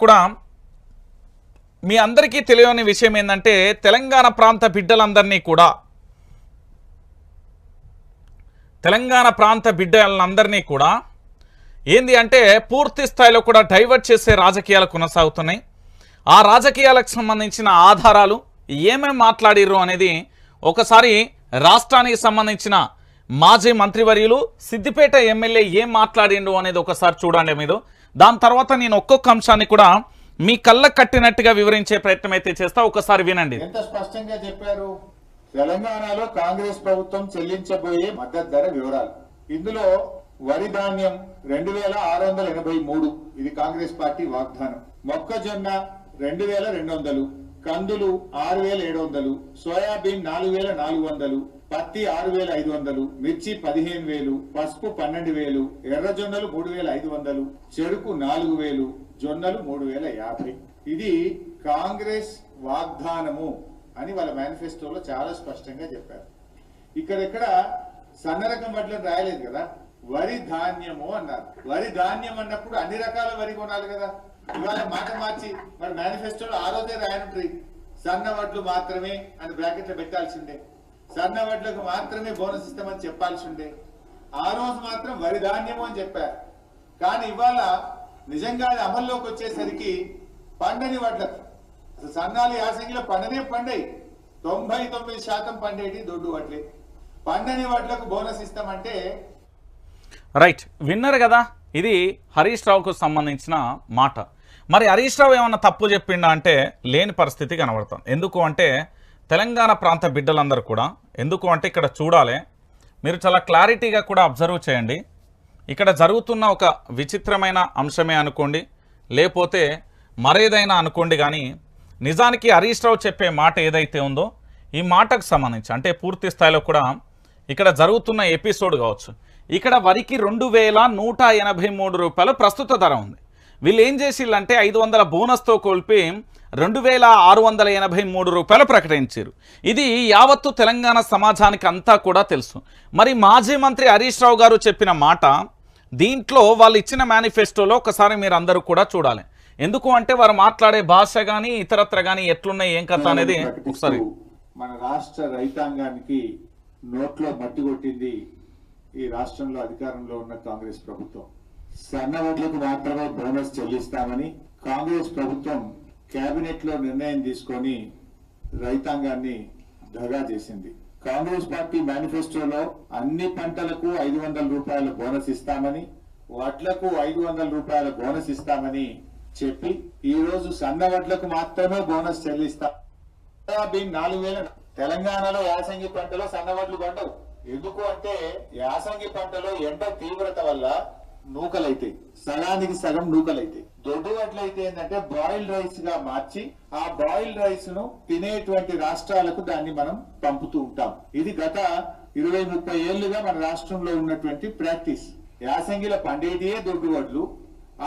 కూడా మీ అందరికీ తెలియని విషయం ఏంటంటే తెలంగాణ ప్రాంత బిడ్డలందరినీ కూడా తెలంగాణ ప్రాంత బిడ్డలందరినీ కూడా ఏంది అంటే పూర్తి స్థాయిలో కూడా డైవర్ట్ చేసే రాజకీయాలు కొనసాగుతున్నాయి. ఆ రాజకీయాలకు సంబంధించిన ఆధారాలు ఏమేమి మాట్లాడిర్రు అనేది ఒకసారి రాష్ట్రానికి సంబంధించిన మాజీ మంత్రివర్యులు సిద్దిపేట ఎమ్మెల్యే ఏం మాట్లాడిండు అనేది ఒకసారి చూడండి మీరు. దాని తర్వాత నేను ఒక్కొక్క అంశాన్ని కూడా మీ కళ్ళకు కట్టినట్టుగా వివరించే ప్రయత్నం అయితే చేస్తా. ఒకసారి వినండి. ఎంత స్పష్టంగా చెప్పారు? తెలంగాణలో కాంగ్రెస్ ప్రభుత్వం చెల్లించబోయే మద్దతు ధర వివరాలు. ఇందులో వరి ధాన్యం రెండు వేల ఆరు వందల ఎనభై మూడు. ఇది కాంగ్రెస్ పార్టీ వాగ్దానం. మొక్కజొన్న రెండు వేల రెండు వందలు. కందులు ఆరు వేల ఏడు వందలు సోయాబీన్ నాలుగు వేల నాలుగు వందలు పత్తి ఆరు వేల ఐదు వందలు మిర్చి పదిహేను వేలు పసుపు పన్నెండు వేలు ఎర్రజొన్నలు మూడు వేల ఐదు వందలు చెరుకు నాలుగు వేలు జొన్నలు మూడు వేల యాభై. ఇది కాంగ్రెస్ వాగ్దానము అని వాళ్ళ మేనిఫెస్టోలో చాలా స్పష్టంగా చెప్పారు. ఇక్కడెక్కడ సన్నరకం వడ్లను రాయలేదు కదా? వరి ధాన్యము అన్నారు. వరి ధాన్యం అన్నప్పుడు అన్ని రకాల వరి కొనాలి కదా? ఇవాళ మాట మార్చి మరి మేనిఫెస్టోలో ఆ రోజే రాయనుంటుంది సన్న వడ్లు మాత్రమే అని బ్రాకెట్లో పెట్టాల్సిందే. సన్న వడ్లకు మాత్రమే బోనస్ ఇస్తామని చెప్పాల్సి ఉండే ఆ రోజు మాత్రం వరి ధాన్యము అని చెప్పారు కానీ ఇవాళ నిజంగా అది అమల్లోకి వచ్చేసరికి పండని వడ్లకు. అసలు సన్నాలు యాసంగిలో పండనే పండయి తొంభై తొమ్మిది శాతం పండేటి దొడ్డు వడ్లే. పండని వడ్లకు బోనస్ ఇస్తామంటే రైట్ విన్నారు కదా? ఇది హరీష్ రావుకు సంబంధించిన మాట. మరి హరీష్ రావు ఏమన్నా తప్పు చెప్పిండా అంటే లేని పరిస్థితి కనబడుతుంది ఎందుకు అంటే తెలంగాణ ప్రాంత బిడ్డలందరూ కూడా ఎందుకు అంటే ఇక్కడ చూడాలి. మీరు చాలా క్లారిటీగా కూడా అబ్జర్వ్ చేయండి. ఇక్కడ జరుగుతున్న ఒక విచిత్రమైన అంశమే అనుకోండి. లేకపోతే మరేదైనా అనుకోండి కానీ నిజానికి హరీష్ రావు చెప్పే మాట ఏదైతే ఉందో ఈ మాటకు సంబంధించి అంటే పూర్తి స్థాయిలో కూడా ఇక్కడ జరుగుతున్న ఎపిసోడ్ కావచ్చు. ఇక్కడ వరికి రెండు వేల నూట ఎనభై మూడు రూపాయలు ప్రస్తుత ధర ఉంది. వీళ్ళు ఏం చేసిల్లంటే ఐదు వందల బోనస్తో కోల్పి రెండు వేల ఆరు వందల ఎనభై మూడు రూపాయలు ప్రకటించారు. ఇది యావత్తు తెలంగాణ సమాజానికి అంతా కూడా తెలుసు. మరి మాజీ మంత్రి హరీష్ రావు గారు చెప్పిన మాట దీంట్లో వాళ్ళు ఇచ్చిన మేనిఫెస్టోలో ఒకసారి మీరు అందరూ కూడా చూడాలి. ఎందుకు అంటే వారు మాట్లాడే భాష కానీ ఇతరత్ర కానీ ఎట్లున్నాయి ఏం కథ అనేది ఒకసారి. మన రాష్ట్ర రైతాంగానికి నోట్లో మట్టి కొట్టింది ఈ రాష్ట్రంలో అధికారంలో ఉన్న కాంగ్రెస్ ప్రభుత్వం. సన్న వడ్లకు మాత్రమే బోనస్ చెల్లిస్తామని కాంగ్రెస్ ప్రభుత్వం కేబినెట్లో నిర్ణయం తీసుకొని రైతాంగాన్ని దగా చేసింది. కాంగ్రెస్ పార్టీ మేనిఫెస్టోలో అన్ని పంటలకు ఐదు వందల రూపాయల బోనస్ ఇస్తామని వడ్లకు ఐదు వందల రూపాయల బోనస్ ఇస్తామని చెప్పి ఈ రోజు సన్న వడ్లకు మాత్రమే బోనస్ చెల్లిస్తాం. సోయాబీన్ నాలుగు వేల తెలంగాణలో యాసంగి పంటలో సన్నవడ్లు పండవు. ఎందుకు అంటే యాసంగి పంటలో ఎండ తీవ్రత వల్ల నూకలైతాయి. సగానికి సగం నూకలైతాయి. దొడ్డు వడ్లు అయితే ఏంటంటే బాయిల్డ్ రైస్గా మార్చి ఆ బాయిల్డ్ రైస్ను తినేటువంటి రాష్ట్రాలకు దాన్ని మనం పంపుతూ ఉంటాం. ఇది గత ఇరవై ముప్పై ఏళ్ళుగా మన రాష్ట్రంలో ఉన్నటువంటి ప్రాక్టీస్ యాసంగిలో పండేటియే దొడ్డు వడ్లు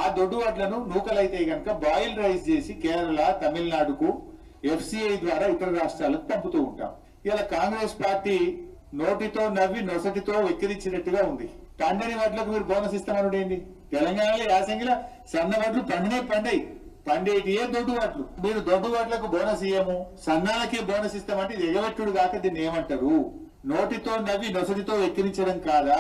ఆ దొడ్డు వడ్లను నూకలైతే గనక బాయిల్ రైస్ చేసి కేరళ తమిళనాడుకు ఎఫ్సిఐ ద్వారా ఇతర రాష్ట్రాలకు పంపుతూ ఉంటాం. ఇలా కాంగ్రెస్ పార్టీ నోటితో నవ్వి నొసటితో వెక్కిరించినట్టుగా ఉంది. పండని వడ్లకు మీరు బోనస్ ఇస్తామని ఏంటి తెలంగాణలో యాసంగిలో సన్న వడ్లు పండినే పండయి పండేటియే దొడ్డు వడ్లు. మీరు దొడ్డు వడ్లకు బోనస్ ఇయ్యము. సన్నాలకే బోనస్ ఇస్తామంటే ఇది ఎగబెట్టుడు కాక దీన్ని ఏమంటారు? నోటితో నవ్వి నొసటితో వెక్కిరించడం కాదా?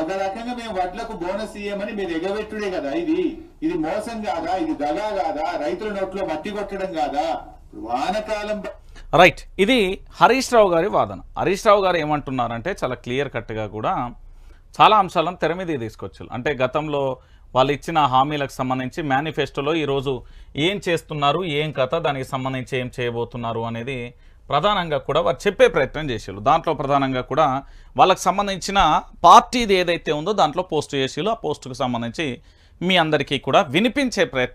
ఒక రకంగా మేము వడ్లకు బోనస్ ఇయ్యమని మీరు ఎగబెట్టుడే కదా ఇది. ఇది మోసం కాదా? ఇది దగా కాదా? రైతుల నోట్లో మట్టి కొట్టడం కాదా? వానకాలం రైట్ ఇది హరీష్ రావు గారి వాదన. హరీష్ రావు గారు ఏమంటున్నారంటే చాలా క్లియర్ కట్గా కూడా చాలా అంశాలను తెర మీద తీసుకొచ్చారు. అంటే గతంలో వాళ్ళు ఇచ్చిన హామీలకు సంబంధించి మేనిఫెస్టోలో ఈరోజు ఏం చేస్తున్నారు ఏం కథ దానికి సంబంధించి ఏం చేయబోతున్నారు అనేది ప్రధానంగా కూడా వారు చెప్పే ప్రయత్నం చేసారు దాంట్లో ప్రధానంగా కూడా వాళ్ళకి సంబంధించిన పార్టీది ఏదైతే ఉందో దాంట్లో పోస్ట్ చేసారు ఆ పోస్టుకు సంబంధించి మీ అందరికీ కూడా వినిపించే ప్రయత్నం